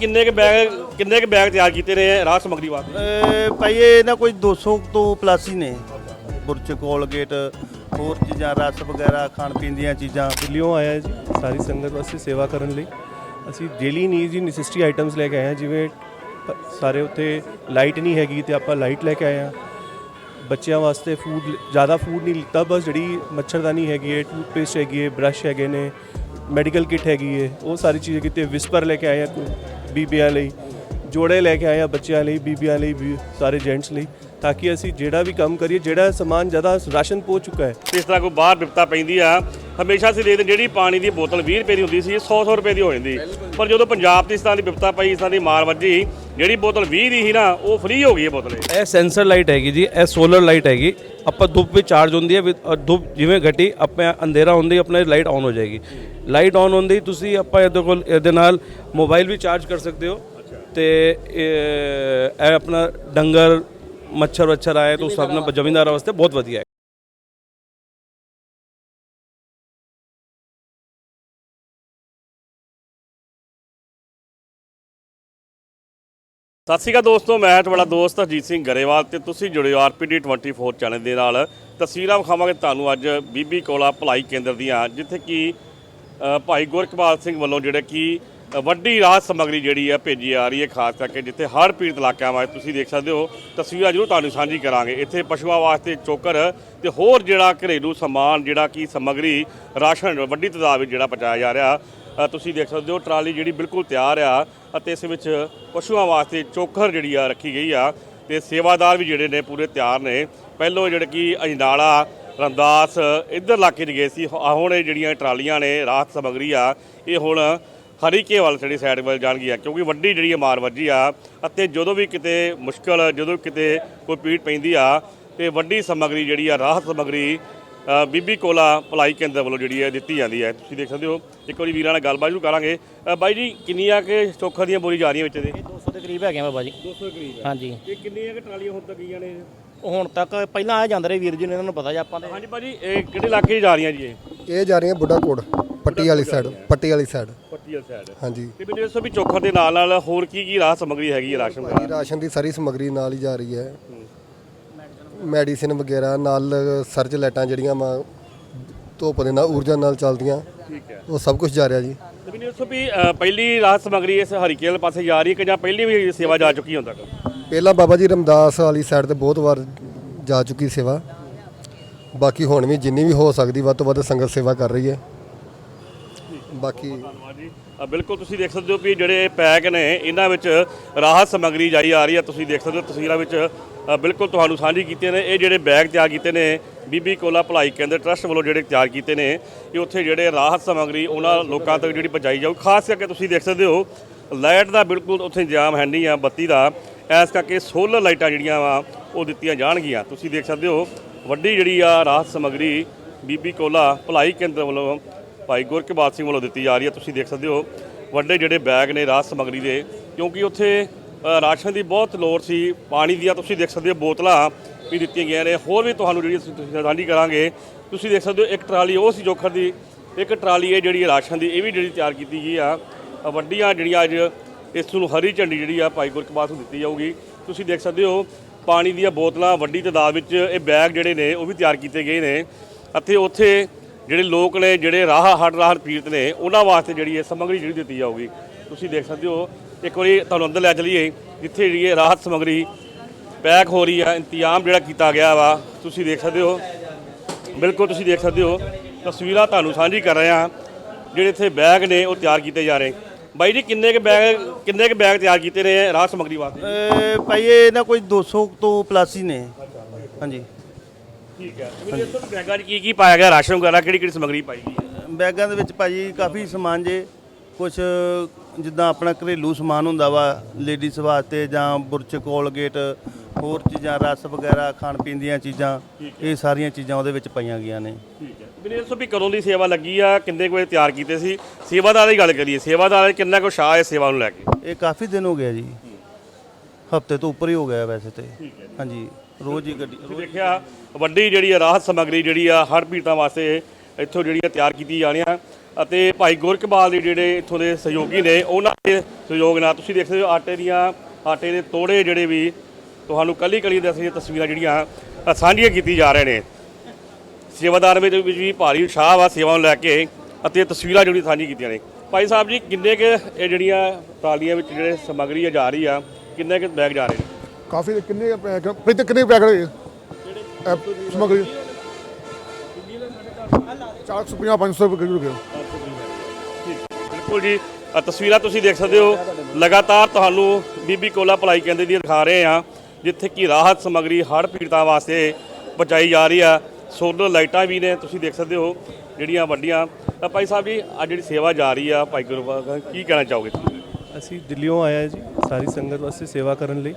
ਕਿੰਨੇ ਕੁ ਬੈਗ ਕਿੰਨੇ ਕੁ ਬੈਗ ਤਿਆਰ ਕੀਤੇ ਨੇ ਰਾਹਤ ਸਮੱਗਰੀ ਵਾਸਤੇ? ਇਹ ਭਾਈ ਇਹ ਨਾ ਕੋਈ 200 ਤੋਂ ਪਲੱਸ ਹੀ ਨੇ। ਬੁਰਚ ਕੋਲਗੇਟ ਹੋਰ ਚੀਜ਼ਾਂ ਰਸ ਵਗੈਰਾ ਖਾਣ ਪੀਣ ਦੀਆਂ ਚੀਜ਼ਾਂ। ਦਿੱਲੀੋਂ ਆਇਆ ਹੈ ਜੀ ਸਾਰੀ ਸੰਗਤ ਵਾਸਤੇ ਸੇਵਾ ਕਰਨ ਲਈ। ਅਸੀਂ ਡੇਲੀ ਨੀਡ ਦੀ ਨੈਸੈਸਿਟੀ ਆਈਟਮਸ ਲੈ ਕੇ ਆਏ ਹਾਂ ਜਿਵੇਂ ਪ- ਸਾਰੇ ਉੱਥੇ ਲਾਈਟ ਨਹੀਂ ਹੈਗੀ ਤੇ ਆਪਾਂ ਲਾਈਟ ਲੈ ਕੇ ਆਏ ਹਾਂ। ਬੱਚਿਆਂ ਵਾਸਤੇ ਫੂਡ ਜ਼ਿਆਦਾ ਫੂਡ ਨਹੀਂ ਲਿੱਤਾ ਬਸ ਜਿਹੜੀ ਮੱਛਰਦਾਨੀ ਹੈਗੀ ਹੈ ਟੂਥਪੇਸਟ ਹੈਗੀ ਹੈ ਬ੍ਰਸ਼ ਹੈਗੇ ਨੇ ਮੈਡੀਕਲ ਕਿੱਟ ਹੈਗੀ ਹੈ ਉਹ ਸਾਰੀ ਚੀਜ਼ਾਂ ਕਿਤੇ ਵਿਸਪਰ ਲੈ ਕੇ ਆਏ ਹਾਂ ਬੀਬੀਆਂ ਲਈ ਜੋੜੇ ਲੈ ਕੇ ਆਏ ਹਾਂ ਬੱਚਿਆਂ ਲਈ ਬੀਬੀਆਂ ਲਈ ਵੀ ਸਾਰੇ ਜੈਂਟਸ ਲਈ ਤਾਂ ਕਿ ਅਸੀਂ ਜਿਹੜਾ ਵੀ ਕੰਮ ਕਰੀਏ ਜਿਹੜਾ ਸਮਾਨ ਜ਼ਿਆਦਾ ਰਾਸ਼ਨ ਪਹੁੰਚ ਚੁੱਕਾ ਹੈ। ਇਸ ਤਰ੍ਹਾਂ ਕੋਈ ਬਾਹਰ ਵਿਪਤਾ ਪੈਂਦੀ ਆ ਹਮੇਸ਼ਾ ਅਸੀਂ ਦੇਖਦੇ ਜਿਹੜੀ ਪਾਣੀ ਦੀ ਬੋਤਲ 20 ਰੁਪਏ ਦੀ ਹੁੰਦੀ ਸੀ 100 100 ਰੁਪਏ ਦੀ ਹੋ ਜਾਂਦੀ। ਪਰ ਜਦੋਂ ਪੰਜਾਬ ਦੀ ਇਸ ਤਰ੍ਹਾਂ ਦੀ ਵਿਪਤਾ ਪਈ ਇਸ ਤਰ੍ਹਾਂ ਦੀ ਮਾਰ ਵੱਜੀ ਜਿਹੜੀ ਬੋਤਲ 20 ਦੀ ਸੀ ਨਾ ਉਹ ਫ੍ਰੀ ਹੋ ਗਈ ਇਹ ਬੋਤਲ। ਇਹ ਸੈਂਸਰ ਲਾਈਟ ਹੈਗੀ ਜੀ ਇਹ ਸੋਲਰ ਲਾਈਟ ਹੈਗੀ। ਆਪਾਂ ਧੁੱਪ ਵੀ ਚਾਰਜ ਹੁੰਦੀ ਹੈ with- ਔਰ ਧੁੱਪ ਜਿਵੇਂ ਘਟੀ, ਆਪਾਂ ਅੰਧੇਰਾ ਹੁੰਦੀ ਆਪਣੇ ਲਾਈਟ ਆਨ ਹੋ ਜਾਏਗੀ। ਲਾਈਟ ਆਨ ਹੁੰਦੀ ਤੁਸੀਂ ਆਪਾਂ ਇਹਦੇ ਕੋਲ, ਇਹਦੇ ਨਾਲ ਮੋਬਾਈਲ ਵੀ ਚਾਰਜ ਕਰ ਸਕਦੇ ਹੋ। ਤੇ, ਇਹ ਆਪਣਾ ਡੰਗਰ ਮੱਛਰ ਵੱਛਰ ਆਏ ਤਾਂ ਸਭ ਨਾਲ ਜ਼ਮੀਨਦਾਰਾਂ ਵਾਸਤੇ ਬਹੁਤ ਵਧੀਆ ਹੈ। ਸਤਿ ਸ਼੍ਰੀ ਅਕਾਲ ਦੋਸਤੋ, ਮੈਂ ਤੁਹਾਡਾ ਦੋਸਤ ਹਰਜੀਤ ਸਿੰਘ ਗਰੇਵਾਲ ਤੇ ਤੁਸੀਂ ਜੁੜੇ ਹੋ ਆਰਪੀਡੀ 24 ਚੈਨਲ ਦੇ ਨਾਲ। ਤਸਵੀਰਾਂ ਵਿਖਾਵਾਂਗੇ ਤੁਹਾਨੂੰ ਅੱਜ ਬੀਬੀ ਕੋਲਾ ਭਲਾਈ ਕੇਂਦਰ ਦੀਆਂ, ਜਿੱਥੇ ਕਿ ਭਾਈ ਗੁਰਕਬਾਲ ਸਿੰਘ ਵੱਲੋਂ ਜਿਹੜੇ ਕਿ ਵੱਡੀ ਰਾਹਤ ਸਮੱਗਰੀ ਜਿਹੜੀ ਹੈ ਭੇਜੀ ਆ ਰਹੀ ਹੈ, ਖਾਸ ਕਰਕੇ ਜਿੱਥੇ ਹੜ੍ਹ ਪੀੜਤ ਇਲਾਕਿਆਂ ਵਾਸਤੇ ਤੁਸੀਂ ਦੇਖ ਸਕਦੇ ਹੋ। ਤਸਵੀਰਾਂ ਜ਼ਰੂਰ ਤੁਹਾਨੂੰ ਸਾਂਝੀ ਕਰਾਂਗੇ। ਇੱਥੇ ਪਸ਼ੂਆਂ ਵਾਸਤੇ ਚੋਕਰ ਤੇ ਹੋਰ ਜਿਹੜਾ ਘਰੇਲੂ ਸਮਾਨ, ਜਿਹੜਾ ਕਿ ਸਮੱਗਰੀ, ਰਾਸ਼ਨ, ਵੱਡੀ ਤਾਦਾਦ ਵਿੱਚ ਜਿਹੜਾ ਪਹੁੰਚਾਇਆ ਜਾ ਰਿਹਾ। ਤੁਸੀਂ ਦੇਖ ਸਕਦੇ ਹੋ, ਟਰਾਲੀ ਜਿਹੜੀ ਬਿਲਕੁਲ ਤਿਆਰ ਆ। ਅਤੇ ਇਸ ਵਿੱਚ ਪਸ਼ੂਆਂ ਵਾਸਤੇ ਚੋਖਰ ਜਿਹੜੀ ਆ ਰੱਖੀ ਗਈ ਆ ਤੇ ਸੇਵਾਦਾਰ ਵੀ ਜਿਹੜੇ ਨੇ ਪੂਰੇ ਤਿਆਰ ਨੇ। ਪਹਿਲੋਂ ਜਿਹੜੇ ਕਿ ਅਜਨਾਲਾ, ਰੰਦਾਸ ਇੱਧਰ ਇਲਾਕੇ 'ਚ ਗਏ ਸੀ। ਹੁਣ ਇਹ ਜਿਹੜੀਆਂ ਟਰਾਲੀਆਂ ਨੇ, ਰਾਹਤ ਸਮੱਗਰੀ ਆ, ਇਹ ਹੁਣ ਹਰੀਕੇ ਵੱਲ ਜਿਹੜੀ ਸਾਈਡ ਵੱਲ ਜਾਣਗੀਆਂ ਕਿਉਂਕਿ ਵੱਡੀ ਜਿਹੜੀ ਮਾਰ ਵੱਜੀ ਆ ਅਤੇ ਜਦੋਂ ਵੀ ਕਿਤੇ ਮੁਸ਼ਕਲ, ਜਦੋਂ ਕਿਤੇ ਕੋਈ ਪੀੜ ਪੈਂਦੀ ਆ, ਤੇ ਵੱਡੀ ਸਮੱਗਰੀ ਜਿਹੜੀ ਆ, ਰਾਹਤ ਸਮੱਗਰੀ ਬੀਬੀ ਕੋਲਾ ਭਲਾਈ ਕੇਂਦਰ ਵੱਲੋਂ ਜਿਹੜੀ ਹੈ ਦਿੱਤੀ ਜਾਂਦੀ ਹੈ। ਤੁਸੀਂ ਦੇਖ ਸਕਦੇ ਹੋ ਇੱਕ ਵਾਰੀ ਵੀਰਾਂ ਨਾਲ ਗੱਲਬਾਤ ਜ਼ਰੂਰ ਕਰਾਂਗੇ। ਅ, ਬਾਈ ਜੀ ਕਿੰਨੀਆਂ ਕਿ ਚੋਖਾ ਦੀਆਂ ਬੋਰੀ ਜਾ ਰਹੀਆਂ ਵਿੱਚ ਦੇ 200 ਦੇ ਕਰੀਬ ਹੈਗੇ ਆ ਬਾਬਾ ਜੀ। 200 ਕਰੀਬ ਹਾਂਜੀ। ਇਹ ਕਿੰਨੀਆਂ ਕਿ ਟਰਾਲੀਆਂ ਹੁਣ ਤੱਕ ਗਈਆਂ ਨੇ? ਉਹ ਹੁਣ ਤੱਕ ਪਹਿਲਾਂ ਆ ਜਾਂਦੇ ਰਹੇ ਵੀਰ ਜੀ ਨੇ ਇਹਨਾਂ ਨੂੰ ਪਤਾ ਜੀ ਆਪਾਂ ਦੇ। ਹਾਂਜੀ ਬਾਜੀ ਇਹ ਕਿਹੜੇ ਇਲਾਕੇ 'ਚ ਜਾ ਰਹੀਆਂ ਜੀ ਇਹ? ਇਹ ਜਾ ਰਹੀਆਂ ਬੁੱਢਾ ਕੋਟ ਪੱਟੀ ਵਾਲੀ ਸਾਈਡ ਪੱਟੀ ਵਾਲੀ ਸਾਈਡ ਪੱਟੀ ਵਾਲੀ ਸਾਈਡ ਹਾਂਜੀ। ਤੇ ਮੈਨੂੰ ਦੱਸੋ ਵੀ ਚੋਖਾ ਦੇ ਨਾਲ ਨਾਲ ਹੋਰ ਕੀ ਕੀ ਰਾਹਤ ਸਮੱਗਰੀ ਹੈਗੀ ਹੈ ਰਾਸ਼ਨ ਭਾਜੀ ਰਾਸ਼ਨ ਦੀ ਸਾਰੀ ਸਮੱਗਰੀ ਨਾਲ ਹੀ ਜਾ ਰਹੀ ਹੈ। ਮੈਡੀਸਿਨ ਵਗੈਰਾ ਨਾਲ ਸਰਚ ਲਾਈਟਾਂ ਜਿਹੜੀਆਂ ਵਾ ਧੁੱਪ ਦੇ ਨਾਲ ਊਰਜਾ ਨਾਲ ਚੱਲਦੀਆਂ। ਠੀਕ ਹੈ। ਉਹ ਸਭ ਕੁਝ ਜਾ ਰਿਹਾ ਜੀ। ਮੈਨੂੰ ਦੱਸੋ ਵੀ ਅ, ਪਹਿਲੀ ਰਾਹਤ ਸਮੱਗਰੀ ਇਸ ਹਰੀਕੇ ਵਾਲੇ ਪਾਸੇ ਜਾ ਰਹੀ ਹੈ ਕਿ ਜਾਂ ਪਹਿਲੀ ਵੀ ਸੇਵਾ ਜਾ ਚੁੱਕੀ ਤੱਕ ਪਹਿਲਾਂ ਬਾਬਾ ਜੀ ਰਮਦਾਸ ਵਾਲੀ ਸਾਈਡ ਤੇ ਬਹੁਤ ਵਾਰ ਜਾ ਚੁੱਕੀ ਸੇਵਾ। ਬਾਕੀ ਹੁਣ ਵੀ ਜਿੰਨੀ ਵੀ ਹੋ ਸਕਦੀ ਵੱਧ ਤੋਂ ਵੱਧ ਸੰਗਤ ਸੇਵਾ ਕਰ ਰਹੀ ਹੈ। ਬਾਕੀ ਧੰਨਵਾਦ ਜੀ। ਅ, ਬਿਲਕੁਲ ਤੁਸੀਂ ਦੇਖ ਸਕਦੇ ਹੋ ਵੀ ਜਿਹੜੇ ਪੈਕ ਨੇ ਇਹਨਾਂ ਵਿੱਚ ਰਾਹਤ ਸਮੱਗਰੀ ਜਾਈ ਆ ਰਹੀ ਹੈ। ਤੁਸੀਂ ਦੇਖ ਸਕਦੇ ਹੋ ਤਸਵੀਰਾਂ ਵਿੱਚ ਬਿਲਕੁਲ ਤੁਹਾਨੂੰ ਸਾਂਝੀ ਕੀਤੇ ਨੇ। ਇਹ ਜਿਹੜੇ ਬੈਗ ਤਿਆਰ ਕੀਤੇ ਨੇ, ਬੀਬੀ ਕੋਲਾ ਭਲਾਈ ਕੇਂਦਰ ਟਰਸਟ ਵੱਲੋਂ ਜਿਹੜੇ ਤਿਆਰ ਕੀਤੇ ਨੇ ਕਿ ਉੱਥੇ ਜਿਹੜੇ ਰਾਹਤ ਸਮੱਗਰੀ ਉਹਨਾਂ ਲੋਕਾਂ ਤੱਕ ਜਿਹੜੀ ਪਹੁੰਚਾਈ ਜਾਊ। ਖਾਸ ਕਰਕੇ ਤੁਸੀਂ ਦੇਖ ਸਕਦੇ ਹੋ, ਲਾਈਟ ਦਾ ਬਿਲਕੁਲ ਉੱਥੇ ਇੰਤਜ਼ਾਮ ਹੈ ਨਹੀਂ ਆ, ਬੱਤੀ ਦਾ। ਐਸ ਕਰਕੇ ਸੋਲਰ ਲਾਈਟਾਂ ਜਿਹੜੀਆਂ ਵਾ, ਉਹ ਦਿੱਤੀਆਂ ਜਾਣਗੀਆਂ। ਤੁਸੀਂ ਦੇਖ ਸਕਦੇ ਹੋ, ਵੱਡੀ ਜਿਹੜੀ ਆ ਰਾਹਤ ਸਮੱਗਰੀ ਬੀਬੀ ਕੋਲਾ ਭਲਾਈ ਕੇਂਦਰ ਵੱਲੋਂ ਭਾਈ ਗੁਰਕਬਾਦ ਸਿੰਘ ਵੱਲੋਂ ਦਿੱਤੀ ਜਾ ਰਹੀ ਹੈ। ਤੁਸੀਂ ਦੇਖ ਸਕਦੇ ਹੋ, ਵੱਡੇ ਜਿਹੜੇ ਬੈਗ ਨੇ ਰਾਹਤ ਸਮੱਗਰੀ ਦੇ, ਕਿਉਂਕਿ ਉੱਥੇ ਰਾਸ਼ਨ ਦੀ ਬਹੁਤ ਲੋੜ ਸੀ, ਪਾਣੀ ਦੀਆਂ ਤੁਸੀਂ ਦੇਖ ਸਕਦੇ ਹੋ ਬੋਤਲਾਂ ਵੀ ਦਿੱਤੀਆਂ ਗਈਆਂ ਨੇ, ਹੋਰ ਵੀ ਤੁਹਾਨੂੰ ਜਿਹੜੀ ਅਸੀਂ ਸਾਂਝੀ ਕਰਾਂਗੇ, ਤੁਸੀਂ ਦੇਖ ਸਕਦੇ ਹੋ ਇੱਕ ਟਰਾਲੀ, ਉਹ ਸੀ ਜੋਖਰ ਦੀ, ਇੱਕ ਟਰਾਲੀ ਇਹ ਜਿਹੜੀ ਰਾਸ਼ਨ ਦੀ, ਇਹ ਵੀ ਜਿਹੜੀ ਤਿਆਰ ਕੀਤੀ ਗਈ ਆ। ਵੱਡੀਆਂ ਜਿਹੜੀਆਂ ਅੱਜ ਇਸ ਨੂੰ ਹਰੀ ਝੰਡੀ ਜਿਹੜੀ ਆ ਭਾਈ ਗੁਰਕਿਰਪਾਲ ਨੂੰ ਦਿੱਤੀ ਜਾਊਗੀ। ਤੁਸੀਂ ਦੇਖ ਸਕਦੇ ਹੋ ਪਾਣੀ ਦੀਆਂ ਬੋਤਲਾਂ, ਵੱਡੀ ਤਾਦਾਦ ਵਿੱਚ ਇਹ ਬੈਗ ਜਿਹੜੇ ਨੇ, ਉਹ ਵੀ ਤਿਆਰ ਕੀਤੇ ਗਏ ਨੇ। ਅਤੇ ਉੱਥੇ ਜਿਹੜੇ ਲੋਕ ਨੇ, ਜਿਹੜੇ ਰਾਹ ਹੜ ਰਾਹ ਪੀੜਤ ਨੇ, ਉਹਨਾਂ ਵਾਸਤੇ ਜਿਹੜੀ ਇਹ ਸਮੱਗਰੀ ਜਿਹੜੀ ਦਿੱਤੀ ਜਾਊਗੀ। ਤੁਸੀਂ ਦੇਖ ਸਕਦੇ ਹੋ ਇੱਕ ਵਾਰੀ ਤੁਹਾਨੂੰ ਅੰਦਰ ਲੈ ਚਲੀਏ। ਜਿੱਥੇ ਜਿਹੜੀ ਇਹ ਰਾਹਤ ਸਮੱਗਰੀ ਪੈਕ ਹੋ ਰਹੀ ਆ ਇੰਤਜ਼ਾਮ ਜਿਹੜਾ ਕੀਤਾ ਗਿਆ ਵਾ ਤੁਸੀਂ ਦੇਖ ਸਕਦੇ ਹੋ। ਬਿਲਕੁਲ ਤੁਸੀਂ ਦੇਖ ਸਕਦੇ ਹੋ। ਤਸਵੀਰਾਂ ਤੁਹਾਨੂੰ ਸਾਂਝੀ ਕਰ ਰਹੇ ਹਾਂ। ਜਿਹੜੇ ਇੱਥੇ ਬੈਗ ਨੇ ਉਹ ਤਿਆਰ ਕੀਤੇ ਜਾ ਰਹੇ। ਬਾਈ ਜੀ ਕਿੰਨੇ ਕੁ ਬੈਗ ਕਿੰਨੇ ਕੁ ਬੈਗ ਤਿਆਰ ਕੀਤੇ ਨੇ ਰਾਹਤ ਸਮੱਗਰੀ ਵਾਸਤੇ? ਭਾਈ ਇਹ ਨਾ ਕੋਈ 200 ਤੋਂ ਪਲੱਸ ਹੀ ਨੇ। ਹਾਂਜੀ। ਠੀਕ ਹੈ। ਦੱਸੋ ਵੀ ਬੈਗਾਂ 'ਚ ਕੀ ਕੀ ਪਾਇਆ ਗਿਆ? ਰਾਸ਼ਨ ਵਗੈਰਾ ਕਿਹੜੀ ਕਿਹੜੀ ਸਮੱਗਰੀ ਪਾਈ ਗਈ ਹੈ? ਬੈਗਾਂ ਦੇ ਵਿੱਚ ਭਾਜੀ ਕਾਫੀ ਸਮਾਨ ਜੇ ਕੁਝ ਜਿੱਦਾਂ ਆਪਣਾ ਘਰੇਲੂ ਸਮਾਨ ਹੁੰਦਾ ਵਾ ਲੇਡੀਜ਼ ਵਾਸਤੇ ਜਾਂ ਬੁਰਚ ਕੋਲਗੇਟ ਹੋਰ ਚੀਜ਼ਾਂ ਰਸ ਵਗੈਰਾ ਖਾਣ ਪੀਣ ਦੀਆਂ ਚੀਜ਼ਾਂ ਇਹ ਸਾਰੀਆਂ ਚੀਜ਼ਾਂ ਉਹਦੇ ਵਿੱਚ ਪਾਈਆਂ ਗਈਆਂ ਨੇ। ਠੀਕ ਹੈ। ਮੈਨੂੰ ਦੱਸੋ ਵੀ ਕਦੋਂ ਦੀ ਸੇਵਾ ਲੱਗੀ ਆ? ਕਿੰਨੇ ਕੁ ਵਜੇ ਤਿਆਰ ਕੀਤੇ ਸੀ? ਸੇਵਾਦਾਰ ਦੀ ਗੱਲ ਕਰੀਏ ਸੇਵਾਦਾਰ ਕਿੰਨਾ ਕੁ ਸ਼ਾਹ ਹੈ ਸੇਵਾ ਨੂੰ ਲੈ ਕੇ? ਇਹ ਕਾਫੀ ਦਿਨ ਹੋ ਗਿਆ ਜੀ। ਹਫ਼ਤੇ ਤੋਂ ਉੱਪਰ ਹੀ ਹੋ ਗਿਆ ਵੈਸੇ ਤੇ। ਹਾਂਜੀ ਰੋਜ਼ ਹੀ ਗੱਡੀ ਤੁਸੀਂ ਦੇਖਿਆ ਵੱਡੀ ਜਿਹੜੀ ਆ ਰਾਹਤ ਸਮੱਗਰੀ ਜਿਹੜੀ ਆ ਹੜ੍ਹ ਪੀੜਤਾਂ ਵਾਸਤੇ ਇੱਥੋਂ ਜਿਹੜੀਆਂ ਤਿਆਰ ਕੀਤੀ ਜਾਣੀਆਂ ਅਤੇ ਭਾਈ ਗੁਰਕਬਾਲ ਦੇ ਜਿਹੜੇ ਇੱਥੋਂ ਦੇ ਸਹਿਯੋਗੀ ਨੇ ਉਹਨਾਂ ਦੇ ਸਹਿਯੋਗ ਨਾਲ ਤੁਸੀਂ ਦੇਖ ਸਕਦੇ ਹੋ ਆਟੇ ਦੀਆਂ ਆਟੇ ਦੇ ਤੋੜੇ ਜਿਹੜੇ ਵੀ ਤੁਹਾਨੂੰ ਕੱਲੀ ਕੱਲੀ ਦੱਸੀਆਂ ਤਸਵੀਰਾਂ ਜਿਹੜੀਆਂ ਸਾਂਝੀਆਂ ਕੀਤੀ ਜਾ ਰਹੇ ਨੇ। ਸੇਵਾਦਾਰ ਵਿੱਚ ਵੀ ਭਾਰੀ ਉਤਸ਼ਾਹ ਵਾ ਸੇਵਾ ਨੂੰ ਲੈ ਕੇ ਅਤੇ ਤਸਵੀਰਾਂ ਜਿਹੜੀਆਂ ਸਾਂਝੀ ਕੀਤੀਆਂ ਨੇ। ਭਾਈ ਸਾਹਿਬ ਜੀ ਕਿੰਨੇ ਕੁ ਇਹ ਜਿਹੜੀਆਂ ਟਰਾਲੀਆਂ ਵਿੱਚ ਜਿਹੜੇ ਸਮੱਗਰੀ ਆ ਜਾ ਰਹੀ ਆ ਕਿੰਨੇ ਕੁ ਬੈਗ ਜਾ ਰਹੇ ਨੇ? ਕਾਫੀ ਕਿੰਨੇ ਪੈਕ ਪ੍ਰੀਤ ਕਿੰਨੇ ਪੈਕ ਹੋਏ ਇਹ ਸਮਗਰੀ 450 500 ਰੁਪਏ ਕਿਲੋ ਬਿਲਕੁਲ ਜੀ। ਤਸਵੀਰਾਂ ਤੁਸੀਂ ਦੇਖ ਸਕਦੇ ਹੋ। ਲਗਾਤਾਰ ਤੁਹਾਨੂੰ ਬੀਬੀ ਕੋਲਾ ਭਲਾਈ ਕੇਂਦਰ ਦੀ ਦਿਖਾ ਰਹੇ ਆ ਜਿੱਥੇ ਕਿ ਰਾਹਤ ਸਮੱਗਰੀ ਹੜ੍ਹ ਪੀੜਤਾਂ ਵਾਸਤੇ ਪਹੁੰਚਾਈ ਜਾ ਰਹੀ ਆ ਸੋਲਰ ਲਾਈਟਾਂ ਵੀ ਨੇ, ਤੁਸੀਂ ਦੇਖ ਸਕਦੇ ਹੋ, ਜਿਹੜੀਆਂ ਵੱਡੀਆਂ। ਤਾਂ ਭਾਈ ਸਾਹਿਬ ਜੀ ਅੱਜ ਜਿਹੜੀ ਸੇਵਾ ਜਾ ਰਹੀ ਆ, ਭਾਈ ਗੁਰਬਾਗ ਕੀ ਕਹਿਣਾ ਚਾਹੋਗੇ ਅਸੀਂ ਦਿੱਲੀੋਂ ਆਏ ਹਾਂ ਜੀ, ਸਾਰੀ ਸੰਗਤ ਵਾਸਤੇ ਸੇਵਾ ਕਰਨ ਲਈ।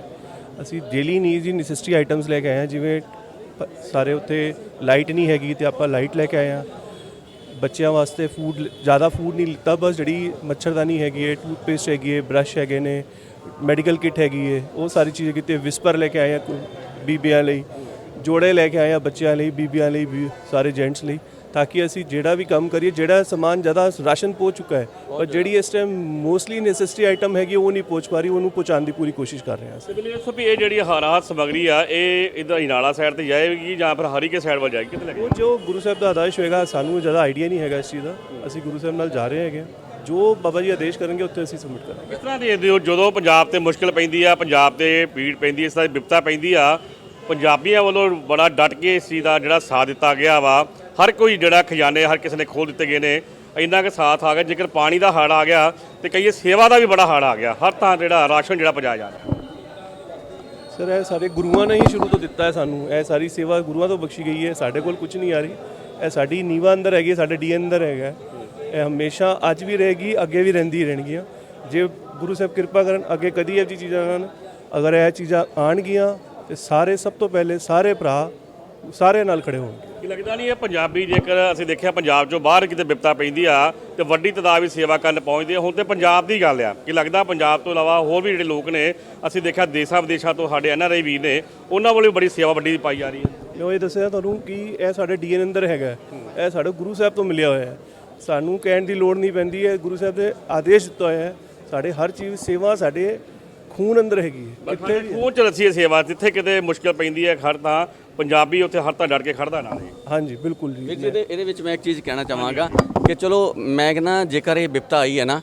ਅਸੀਂ ਡੇਲੀ ਨੀਡਸ ਦੀ ਨੈਸੈਸਿਟੀ ਆਈਟਮਸ ਲੈ ਕੇ ਆਏ ਹਾਂ, ਜਿਵੇਂ ਪ- ਸਾਰੇ ਉੱਥੇ ਲਾਈਟ ਨਹੀਂ ਹੈਗੀ ਤੇ ਆਪਾਂ ਲਾਈਟ ਲੈ ਕੇ ਆਏ ਹਾਂ। ਬੱਚਿਆਂ ਵਾਸਤੇ ਫੂਡ ਜ਼ਿਆਦਾ ਫੂਡ ਨਹੀਂ ਲਿੱਤਾ ਬਸ ਜਿਹੜੀ ਮੱਛਰਦਾਨੀ ਹੈਗੀ ਹੈ ਟੂਥਪੇਸਟ ਹੈਗੀ ਹੈ ਬ੍ਰਸ਼ ਹੈਗੇ ਨੇ ਮੈਡੀਕਲ ਕਿੱਟ ਹੈਗੀ ਹੈ, ਉਹ ਸਾਰੀ ਚੀਜ਼ ਕਿਤੇ ਵਿਸਪਰ ਲੈ ਕੇ ਆਏ ਹਾਂ ਬੀਬੀਆਂ ਲਈ। ਜੋੜੇ ਲੈ ਕੇ ਆਏ ਹਾਂ ਬੱਚਿਆਂ ਲਈ ਬੀਬੀਆਂ ਲਈ ਵੀ ਸਾਰੇ ਜੈਂਟਸ ਲਈ ਤਾਂ ਕਿ ਅਸੀਂ ਜਿਹੜਾ ਵੀ ਕੰਮ ਕਰੀਏ ਜਿਹੜਾ ਸਮਾਨ ਜ਼ਿਆਦਾ ਰਾਸ਼ਨ ਪਹੁੰਚ ਚੁੱਕਾ ਹੈ ਪਰ ਜਿਹੜੀ ਇਸ ਟਾਈਮ ਮੋਸਟਲੀ ਨੈਸੈਸਿਟੀ ਆਈਟਮ ਹੈਗੀ ਉਹ ਨਹੀਂ ਪਹੁੰਚ ਪਾ ਰਹੀ ਉਹਨੂੰ ਪਹੁੰਚਾਉਣ ਦੀ ਪੂਰੀ ਕੋਸ਼ਿਸ਼ ਕਰ ਰਹੇ ਹਾਂ ਅਸੀਂ। ਦੱਸੋ ਵੀ ਇਹ ਜਿਹੜੀ ਰਾਹਤ ਸਮੱਗਰੀ ਆ ਇਹ ਇਧਰ ਇਨਾਲਾ ਸਾਈਡ ਤੇ ਜਾਏਗੀ ਜਾਂ ਫਿਰ ਹਰੀਕੇ ਸਾਈਡ ਵੱਲ ਜਾਏਗੀ ਕਿੱਥੇ ਲੱਗੇ ਉਹ ਜੋ ਗੁਰੂ ਸਾਹਿਬ ਦਾ ਆਦੇਸ਼ ਹੋਏਗਾ ਸਾਨੂੰ ਜ਼ਿਆਦਾ ਆਈਡੀਆ ਨਹੀਂ ਹੈਗਾ ਇਸ ਚੀਜ਼ ਦਾ। ਅਸੀਂ ਗੁਰੂ ਸਾਹਿਬ ਨਾਲ ਜਾ ਰਹੇ ਹੈਗੇ ਹਾਂ। ਜੋ ਬਾਬਾ ਜੀ ਆਦੇਸ਼ ਕਰਨਗੇ ਉੱਥੇ ਅਸੀਂ ਸਬਮਿਟ ਕਰਾਂਗੇ। ਕਿਸ ਤਰ੍ਹਾਂ ਦੇਖਦੇ ਹੋ ਜਦੋਂ ਪੰਜਾਬ ਤੇ ਮੁਸ਼ਕਲ ਪੈਂਦੀ ਆ ਪੰਜਾਬ ਤੇ ਪੀੜ ਪੈਂਦੀ ਇਸ ਤਰ੍ਹਾਂ ਦੀ ਵਿਪਤਾ ਪੈਂਦੀ ਆ ਪੰਜਾਬੀਆਂ ਵੱਲੋਂ ਬੜਾ ਡਟ ਕੇ ਇਸ ਚੀਜ਼ ਦਾ ਜਿਹੜਾ ਸਾਥ ਦਿੱਤਾ ਗਿਆ ਵਾ। ਹਰ ਕੋਈ ਜਿਹੜਾ ਖਜ਼ਾਨੇ ਹਰ ਕਿਸੇ ਨੇ ਖੋਲ ਦਿੱਤੇ ਗਏ ਨੇ। ਇੰਨਾ ਕੁ ਸਾਥ ਆ ਗਿਆ ਜੇਕਰ ਪਾਣੀ ਦਾ ਹੜ ਆ ਗਿਆ ਤੇ ਕਹੀਏ ਸੇਵਾ ਦਾ ਵੀ ਬੜਾ ਹੜ ਆ ਗਿਆ। ਹਰ ਥਾਂ ਜਿਹੜਾ ਰਾਸ਼ਨ ਜਿਹੜਾ ਪਜਾਇਆ ਜਾ ਰਿਹਾ। ਸਰ ਇਹ ਸਾਰੇ ਗੁਰੂਆਂ ਨੇ ਹੀ ਸ਼ੁਰੂ ਤੋਂ ਦਿੱਤਾ ਹੈ ਸਾਨੂੰ। ਇਹ ਸਾਰੀ ਸੇਵਾ ਗੁਰੂਆਂ ਤੋਂ ਬਖਸ਼ੀ ਗਈ ਹੈ। ਸਾਡੇ ਕੋਲ ਕੁਝ ਨਹੀਂ ਆ ਰਹੀ। ਇਹ ਸਾਡੀ ਨੀਵਾ ਅੰਦਰ ਹੈਗੀ ਹੈ, ਸਾਡੇ ਡੀ ਅੰਦਰ ਹੈਗਾ ਇਹ ਹਮੇਸ਼ਾ ਅੱਜ ਵੀ ਰਹੇਗੀ ਅੱਗੇ ਵੀ ਰਹਿੰਦੀ ਰਹਿਣਗੀਆਂ। ਜੇ ਗੁਰੂ ਸਾਹਿਬ ਕਿਰਪਾ ਕਰਨ ਅੱਗੇ ਕਦੀ ਇਹ ਜਿਹੀ ਚੀਜ਼ਾਂ ਆਉਣ। ਅਗਰ ਇਹ ਚੀਜ਼ਾਂ ਆਣਗੀਆਂ ਤੇ ਸਾਰੇ ਸਭ ਤੋਂ ਪਹਿਲੇ ਸਾਰੇ ਭਰਾ ਸਾਰੇ ਨਾਲ ਖੜੇ ਹੋਣਗੇ ਕੀ ਲੱਗਦਾ ਨਹੀਂ ਇਹ ਪੰਜਾਬੀ ਜੇਕਰ ਅਸੀਂ ਦੇਖਿਆ ਪੰਜਾਬ ਚੋਂ ਬਾਹਰ ਕਿਤੇ ਵਿਪਤਾ ਪੈਂਦੀ ਆ ਤੇ ਵੱਡੀ ਤਾਦਾਦ ਵਿੱਚ ਸੇਵਾ ਕਰਨ ਪਹੁੰਚਦੇ ਆ ਹੁਣ ਤੇ ਪੰਜਾਬ ਦੀ ਗੱਲ ਆ। ਕੀ ਲੱਗਦਾ ਪੰਜਾਬ ਤੋਂ ਇਲਾਵਾ ਹੋਰ ਵੀ ਜਿਹੜੇ ਲੋਕ ਨੇ ਅਸੀਂ ਦੇਖਿਆ ਦੇਸ਼ਾਂ ਵਿਦੇਸ਼ਾਂ ਤੋਂ ਸਾਡੇ ਐਨਆਰਆਈ ਵੀਰ ਨੇ ਉਹਨਾਂ ਵੱਲੋਂ ਵੀ ਬੜੀ ਸੇਵਾ ਵੱਡੀ ਪਾਈ ਜਾ ਰਹੀ ਹੈ। ਮੈਂ ਇਹ ਦੱਸਿਆ ਤੁਹਾਨੂੰ ਕਿ ਇਹ ਸਾਡੇ ਡੀਐਨ ਅੰਦਰ ਹੈਗਾ। ਹੈ। ਇਹ ਸਾਡੇ ਗੁਰੂ ਸਾਹਿਬ ਤੋਂ ਮਿਲਿਆ ਹੋਇਆ ਹੈ। ਸਾਨੂੰ ਕਹਿਣ ਦੀ ਲੋੜ ਨਹੀਂ ਪੈਂਦੀ ਹੈ। ਗੁਰੂ ਸਾਹਿਬ ਦੇ ਆਦੇਸ਼ ਦਿੱਤਾ ਹੋਇਆ ਹੈ। ਸਾਡੇ ਹਰ ਚੀਜ਼ ਸੇਵਾ ਸਾਡੇ ਖੂਨ ਅੰਦਰ ਹੈਗੀ ਹੈ। ਕਿੱਥੇ ਖੂਨ ਚ ਰੱਸੀ ਹੈ ਸੇਵਾ ਜਿੱਥੇ ਕਿਤੇ ਮੁਸ਼ਕਲ ਪੈਂਦੀ ਹੈ ਖੜ ਤਾਂ ਪੰਜਾਬੀ ਉੱਥੇ ਹਰ ਤਾਂ ਡਟ ਕੇ ਖੜਦਾ ਨਾਲ ਹਾਂਜੀ ਬਿਲਕੁਲ ਜੀ। ਵੀਰ ਜੀ ਇਹਦੇ ਇਹਦੇ ਵਿੱਚ ਮੈਂ ਇੱਕ ਚੀਜ਼ ਕਹਿਣਾ ਚਾਹਾਂਗਾ ਕਿ ਚਲੋ ਮੈਂ ਕਹਿੰਦਾ ਜੇਕਰ ਇਹ ਵਿਪਤਾ ਆਈ ਹੈ ਨਾ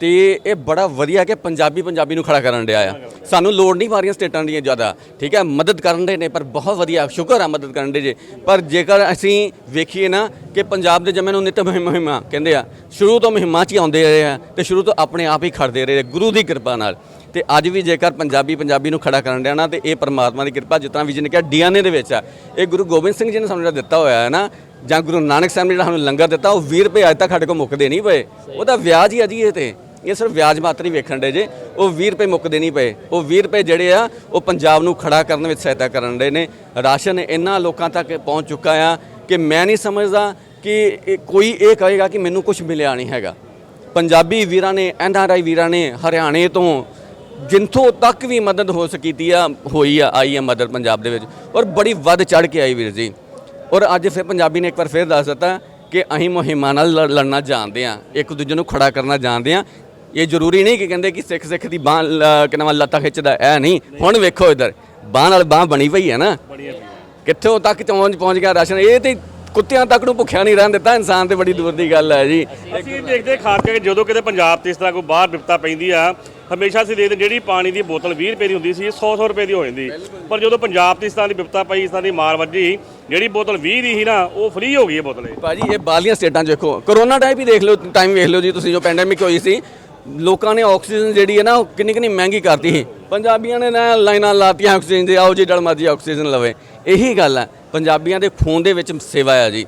ਤੇ ਇਹ ਬੜਾ ਵਧੀਆ ਕਿ ਪੰਜਾਬੀ ਪੰਜਾਬੀ ਨੂੰ ਖੜਾ ਕਰਨ ਡਿਆ ਆ। ਸਾਨੂੰ ਲੋੜ ਨਹੀਂ ਮਾਰੀਆਂ ਸਟੇਟਾਂ ਦੀਆਂ ਜ਼ਿਆਦਾ ਠੀਕ ਹੈ? ਮਦਦ ਕਰਨ ਦੇ ਨੇ ਪਰ ਬਹੁਤ ਵਧੀਆ ਸ਼ੁਕਰ ਆ ਮਦਦ ਕਰਨ ਦੇ ਜੇ। ਪਰ ਜੇਕਰ ਅਸੀਂ ਵੇਖੀਏ ਨਾ ਕਿ ਪੰਜਾਬ ਦੇ ਜਮੇ ਨੂੰ ਨਿਤ ਮੁਹਿੰਮ ਮੁਹਿੰਮਾਂ ਕਹਿੰਦੇ ਆ ਸ਼ੁਰੂ ਤੋਂ ਮੁਹਿੰਮਾਂ 'ਚ ਹੀ ਆਉਂਦੇ ਰਹੇ ਆ ਤੇ ਸ਼ੁਰੂ ਤੋਂ ਆਪਣੇ ਆਪ ਹੀ ਖੜਦੇ ਰਹੇ ਗੁਰੂ ਦੀ ਕਿਰਪਾ ਨਾਲ। ਤੇ ਅੱਜ ਵੀ ਜੇਕਰ ਪੰਜਾਬੀ ਪੰਜਾਬੀ ਨੂੰ ਖੜਾ ਕਰਨ ਡਿਆ ਨਾ, ਤੇ ਇਹ ਪਰਮਾਤਮਾ ਦੀ ਕਿਰਪਾ, ਜਿਸ ਤਰ੍ਹਾਂ ਵੀ ਜੀ ਨੇ ਕਿਹਾ, ਡੀਐਨਏ ਦੇ ਵਿੱਚ ਆ। ਇਹ ਗੁਰੂ ਗੋਬਿੰਦ ਸਿੰਘ ਜੀ ਨੇ ਸਾਨੂੰ ਜਿਹੜਾ ਦਿੱਤਾ ਹੋਇਆ ਹੈ ਨਾ, ਜਾਂ ਗੁਰੂ ਨਾਨਕ ਸਾਹਿਬ ਨੇ ਜਿਹੜਾ ਸਾਨੂੰ ਲੰਗਰ ਦਿੱਤਾ, ਉਹ 20 ਰੁਪਏ ਅੱਜ ਤੱਕ ਸਾਡੇ ਕੋਲ ਮੁੱਕਦੇ ਨਹੀਂ ਪਏ। ਉਹਦਾ ਵਿਆਜ ਹੀ ਆ ਜੀ ਇਹ ਤੇ। ਇਹ ਸਿਰਫ ਵਿਆਜ ਮਾਤਰ ਹੀ ਵੇਖਣ ਦੇ ਜੇ। ਉਹ 20 ਰੁਪਏ ਮੁੱਕਦੇ ਨਹੀਂ ਪਏ। ਉਹ 20 ਰੁਪਏ ਜਿਹੜੇ ਆ, ਉਹ ਪੰਜਾਬ ਨੂੰ ਖੜਾ ਕਰਨ ਵਿੱਚ ਸਹਾਇਤਾ ਕਰਨ ਦੇ ਨੇ। ਰਾਸ਼ਨ ਇਹਨਾਂ ਲੋਕਾਂ ਤੱਕ ਪਹੁੰਚ ਚੁੱਕਾ ਆ ਕਿ ਮੈਂ ਨਹੀਂ ਸਮਝਦਾ ਕਿ ਕੋਈ ਇਹ ਕਹੇਗਾ ਕਿ ਮੈਨੂੰ ਕੁਝ ਮਿਲਿਆ ਨਹੀਂ ਹੈਗਾ। ਪੰਜਾਬੀ ਵੀਰਾਂ ਨੇ ਐਨਆਰਆਈ ਵੀਰਾਂ ਨੇ ਹਰਿਆਣੇ ਤੋਂ ਜਿੰਥੋਂ ਤੱਕ ਵੀ ਮਦਦ ਹੋ ਸਕੀਤੀ ਆ ਹੋਈ ਆ ਆਈ ਆ ਮਦਦ ਪੰਜਾਬ ਦੇ ਵਿੱਚ ਔਰ ਬੜੀ ਵੱਧ ਚੜ ਕੇ ਆਈ ਵੀਰ ਜੀ। ਔਰ ਅੱਜ ਫਿਰ ਪੰਜਾਬੀ ਨੇ ਇੱਕ ਵਾਰ ਫਿਰ ਦੱਸ ਦਿੱਤਾ ਕਿ ਅਸੀਂ ਮੁਹਿੰਮਾਂ ਨਾਲ ਲੜ- ਲੜਨਾ ਜਾਣਦੇ ਆ ਇੱਕ ਦੂਜੇ ਨੂੰ ਖੜਾ ਕਰਨਾ ਜਾਣਦੇ ਆ। ਇਹ ਜ਼ਰੂਰੀ ਨਹੀਂ ਕਿ ਕਹਿੰਦੇ ਕਿ ਸਿੱਖ ਸਿੱਖ ਦੀ ਬਾਹ ਕਿਨਵਾ ਲੱਤਾਂ ਖਿੱਚਦਾ ਐ ਨਹੀਂ। ਹੁਣ ਵੇਖੋ ਇਧਰ ਬਾਹ ਨਾਲ ਬਾਹ ਬਣੀ ਪਈ ਹੈ ਨਾ। ਕਿੱਥੋਂ ਤੱਕ ਪਹੁੰਚ ਪਹੁੰਚ ਗਿਆ ਰਾਸ਼ਨ ਇਹ ਤੇ ਕੁੱਤਿਆਂ ਤੱਕ ਨੂੰ ਭੁੱਖਿਆ ਨਹੀਂ ਰਹਿਣ ਦਿੱਤਾ ਇਨਸਾਨ ਤੇ ਬੜੀ ਦੂਰ ਦੀ ਗੱਲ ਹੈ ਜੀ। ਅਸੀਂ ਦੇਖਦੇ ਖਾਸ ਕਰਕੇ ਜਦੋਂ ਕਿਤੇ ਪੰਜਾਬ ਤੇ ਇਸ ਤਰ੍ਹਾਂ ਕੋਈ ਬਾਹਰ ਵਿਪਤਾ ਪੈਂਦੀ ਆ ਹਮੇਸ਼ਾ ਅਸੀਂ ਦੇਖਦੇ ਜਿਹੜੀ ਪਾਣੀ ਦੀ ਬੋਤਲ 20 ਰੁਪਏ ਦੀ ਹੁੰਦੀ ਸੀ 100 100 ਰੁਪਏ ਦੀ ਹੋ ਜਾਂਦੀ। ਪਰ ਜਦੋਂ ਪੰਜਾਬ ਤੇ ਇਸ ਤਰ੍ਹਾਂ ਦੀ ਵਿਪਤਾ ਪਈ ਇਸ ਤਰ੍ਹਾਂ ਦੀ ਮਾਰ ਵੱਜੀ, ਜਿਹੜੀ ਬੋਤਲ 20 ਦੀ ਸੀ ਨਾ, ਉਹ ਫ੍ਰੀ ਹੋ ਗਈ ਹੈ ਬੋਤਲ ਇਹ। ਭਾਜੀ, ਇਹ ਬਾਹਰਲੀਆਂ ਸਟੇਟਾਂ 'ਚ ਵੇਖੋ ਕਰੋਨਾ ਟਾਈਮ ਹੀ ਦੇਖ ਲਓ ਟਾਈਮ ਵੇਖ ਲਓ ਜੀ ਤੁਸੀਂ, ਜੋ ਪੈਂਡੈਮਿਕ ਹੋਈ ਸੀ। ਲੋਕਾਂ ਨੇ ਆਕਸੀਜਨ ਜਿਹੜੀ ਹੈ ਨਾ, ਉਹ ਕਿੰਨੀ ਕਿੰਨੀ ਮਹਿੰਗੀ ਕਰਤੀ ਸੀ। ਪੰਜਾਬੀਆਂ ਨੇ ਨਾ ਲਾਈਨਾਂ ਲਾਤੀਆਂ ਆਕਸੀਜਨ ਦੇ, ਆਓ ਜੀ ਜਲ ਮਰਜ਼ੀ ਆਕਸੀਜਨ ਲਵੇ। ਇਹੀ ਗੱਲ ਹੈ, ਪੰਜਾਬੀਆਂ ਦੇ ਖੂਨ ਦੇ ਵਿੱਚ ਸੇਵਾ ਹੈ ਜੀ।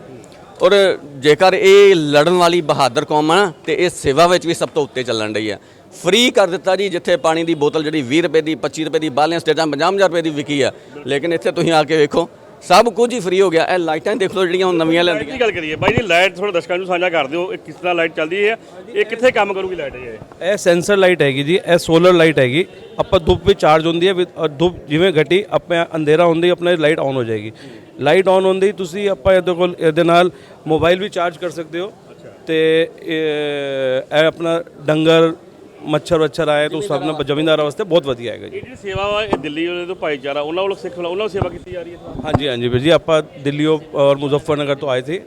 ਔਰ ਜੇਕਰ ਇਹ ਲੜਨ ਵਾਲੀ ਬਹਾਦਰ ਕੌਮ ਆ ਨਾ, ਤੇ ਇਹ ਸੇਵਾ ਵਿੱਚ ਵੀ ਸਭ ਤੋਂ ਉੱਤੇ ਚੱਲਣ ਰਹੀ ਹੈ ਫ੍ਰੀ ਕਰ ਦਿੱਤਾ ਜੀ ਜਿੱਥੇ ਪਾਣੀ ਦੀ ਬੋਤਲ ਜਿਹੜੀ 20 ਰੁਪਏ ਦੀ 25 ਰੁਪਏ ਦੀ ਬਾਹਰਲੀਆਂ ਸਟੇਟਾਂ 50 ਰੁਪਏ ਦੀ ਵਿਕੀ ਆ। ਲੇਕਿਨ ਇੱਥੇ ਤੁਸੀਂ ਆ ਕੇ ਵੇਖੋ ਸਭ ਕੁਝ ਹੀ ਫ੍ਰੀ ਹੋ ਗਿਆ। ਇਹ ਲਾਈਟਾਂ ਦੇਖ ਲਓ ਜਿਹੜੀਆਂ ਹੁਣ ਨਵੀਆਂ ਲੈਂਦੀਆਂ। ਦੀ ਗੱਲ ਕਰੀਏ ਬਾਈ ਜੀ ਲਾਈਟ ਥੋੜਾ ਦਰਸ਼ਕਾਂ ਨੂੰ ਸਾਂਝਾ ਕਰ ਦਿਓ ਇਹ ਕਿਸ ਤਰ੍ਹਾਂ ਲਾਈਟ ਚੱਲਦੀ ਹੈ ਇਹ ਕਿੱਥੇ ਕੰਮ ਕਰੂਗੀ ਲਾਈਟ ਇਹ? ਇਹ ਸੈਂਸਰ ਲਾਈਟ ਹੈਗੀ ਜੀ ਇਹ ਸੋਲਰ ਲਾਈਟ ਹੈਗੀ। ਆਪਾਂ ਧੁੱਪ ਵਿੱਚ ਚਾਰਜ ਹੁੰਦੀ ਹੈ ਧੁੱਪ ਜਿਵੇਂ ਘਟੀ ਆਪਣੇ ਅੰਧੇਰਾ ਹੁੰਦੀ ਆਪਣੇ ਲਾਈਟ ਆਨ ਹੋ ਜਾਏਗੀ। ਲਾਈਟ ਆਨ ਹੁੰਦੀ ਤੁਸੀਂ ਆਪਾਂ ਇਹਦੇ ਕੋਲ ਇਹਦੇ ਨਾਲ ਮੋਬਾਈਲ ਵੀ ਚਾਰਜ ਕਰ ਸਕਦੇ ਹੋ। ਤੇ ਇਹ ਆਪਣਾ ਡੰਗਰ ਮੱਛਰ ਵੱਛਰ ਆਏ ਤਾਂ ਉਸ ਹਿਸਾਬ ਨਾਲ ਜ਼ਮੀਂਦਾਰਾਂ ਵਾਸਤੇ ਬਹੁਤ ਵਧੀਆ ਹੈਗਾ ਜੀ। ਇਹ ਜਿਹੜੀ ਸੇਵਾ ਵਾ ਇਹ ਦਿੱਲੀ ਵਾਲੇ ਤੋਂ ਭਾਈਚਾਰਾ ਉਹਨਾਂ ਵੱਲੋਂ ਸਿੱਖ ਉਹਨਾਂ ਵੱਲੋਂ ਸੇਵਾ ਕੀਤੀ ਜਾ ਰਹੀ ਹੈ ਹਾਂਜੀ ਹਾਂਜੀ ਵੀਰ ਜੀ ਆਪਾਂ ਦਿੱਲੀੋਂ ਔਰ ਮੁਜ਼ੱਫਰਨਗਰ ਤੋਂ ਆਏ ਸੀ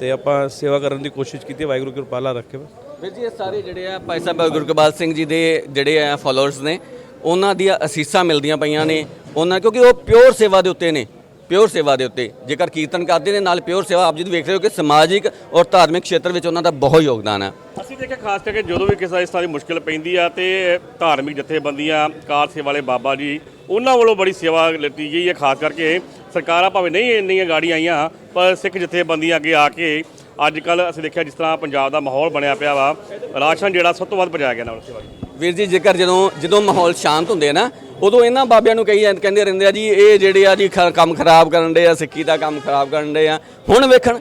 ਤੇ ਆਪਾਂ ਸੇਵਾ ਕਰਨ ਦੀ ਕੋਸ਼ਿਸ਼ ਕੀਤੀ ਵਾਹਿਗੁਰੂ ਕਿਰਪਾਲਾ ਰੱਖੇ ਬਸ। ਵੀਰ ਜੀ ਇਹ ਸਾਰੇ ਜਿਹੜੇ ਆ ਭਾਈ ਸਾਹਿਬ ਗੁਰਗੋਬਿੰਦ ਸਿੰਘ ਜੀ ਦੇ ਜਿਹੜੇ ਆ ਫਾਲੋਅਰਸ ਨੇ ਉਹਨਾਂ ਦੀਆਂ ਅਸੀਸਾਂ ਮਿਲਦੀਆਂ ਪਈਆਂ ਨੇ ਉਹਨਾਂ ਕਿਉਂਕਿ ਉਹ ਪਿਓਰ ਸੇਵਾ ਦੇ ਉੱਤੇ ਨੇ। ਪਿਓਰ ਸੇਵਾ ਦੇ ਉੱਤੇ। ਜੇਕਰ ਕੀਰਤਨ ਕਰਦੇ ਨੇ, ਨਾਲ ਪਿਓਰ ਸੇਵਾ ਆਪ ਜੀ ਵੇਖ ਰਹੇ ਹੋ ਕਿ ਸਮਾਜਿਕ ਔਰ ਧਾਰਮਿਕ ਖੇਤਰ ਵਿੱਚ ਉਹਨਾਂ ਦਾ ਬਹੁਤ ਯੋਗਦਾਨ ਹੈ। ਅਸੀਂ ਦੇਖਿਆ ਖਾਸ ਕਰਕੇ ਜਦੋਂ ਵੀ ਕਿਸੇ ਇਸ ਤਰ੍ਹਾਂ ਦੀ ਮੁਸ਼ਕਲ ਪੈਂਦੀ ਆ ਤੇ ਧਾਰਮਿਕ ਜਥੇਬੰਦੀਆਂ, ਕਾਰ ਸੇਵਾ ਵਾਲੇ ਬਾਬਾ ਜੀ, ਉਹਨਾਂ ਵੱਲੋਂ ਬੜੀ ਸੇਵਾ ਲਿੱਤੀ ਗਈ ਹੈ। ਖਾਸ ਕਰਕੇ ਸਰਕਾਰਾਂ ਭਾਵੇਂ ਨਹੀਂ ਇੰਨੀਆਂ ਗਾੜੀਆਂ ਆਈਆਂ, ਪਰ ਸਿੱਖ ਜਥੇਬੰਦੀਆਂ ਅੱਗੇ ਆ ਕੇ ਅੱਜ ਕੱਲ ਅਸੀਂ ਦੇਖਿਆ ਜਿਸ ਤਰ੍ਹਾਂ ਪੰਜਾਬ ਦਾ ਮਾਹੌਲ ਬਣਿਆ ਪਿਆ ਵਾ। ਰਾਸ਼ਨ ਜਿਹੜਾ ਸਭ ਤੋਂ ਵੱਧ ਪਹੁੰਚਾਇਆ ਗਿਆ ਨਾਲ ਸੇਵਾ ਵੀਰ ਜੀ, ਜੇਕਰ ਜਦੋਂ ਜਦੋਂ ਮਾਹੌਲ ਸ਼ਾਂਤ ਹੁੰਦੇ ਆ ਨਾ, ਉਦੋਂ ਇਹਨਾਂ ਬਾਬਿਆਂ ਨੂੰ ਕਹੀ ਜਾਂਦੇ ਕਹਿੰਦੇ ਰਹਿੰਦੇ ਆ ਜੀ, ਇਹ ਜਿਹੜੇ ਆ ਜੀ ਖ- ਕੰਮ ਖਰਾਬ ਕਰਨ ਦੇ ਆ ਸਿੱਖੀ ਦਾ ਕੰਮ ਖਰਾਬ ਕਰਨ ਦੇ ਆ। ਹੁਣ ਵੇਖਣ